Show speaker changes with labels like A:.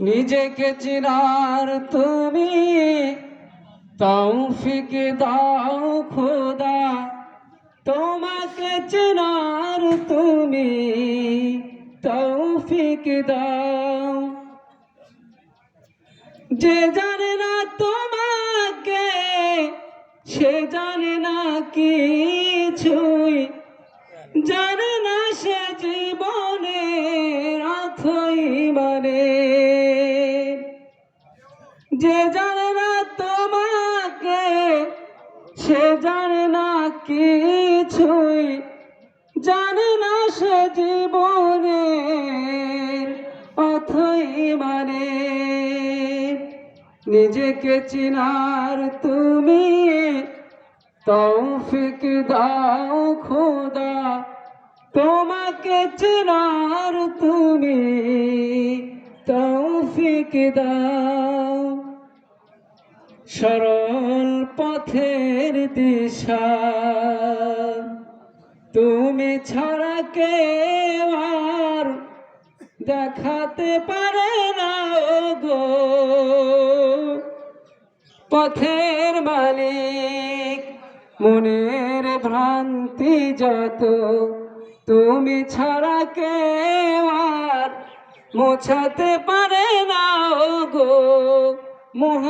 A: নিজেকে চিনার তুমি তৌফিক দাও খোদা। তোমাকে চেনার তুমি তৌফিক দাও। যে জানে না তোমাকে, সে জানে না কিছুই। জানে না সে জীবনে অথই মানে। যে জানে না তোমাকে, সে জানে না কিছুই। জানে না সে জীবনে অথই মানে। নিজেকে চিনার তুমি তৌফিক দাও খোদা। তোমাকে চেনার তুমি তৌফিক দাও। সরল পথের দিশা। তুমি ছাড়া কে আর দেখাতে পারে না গো পথের মালিক, মনের ভ্রান্তি যত, তুমি ছাড়া কে আর মোছাতে পারে না গো মহান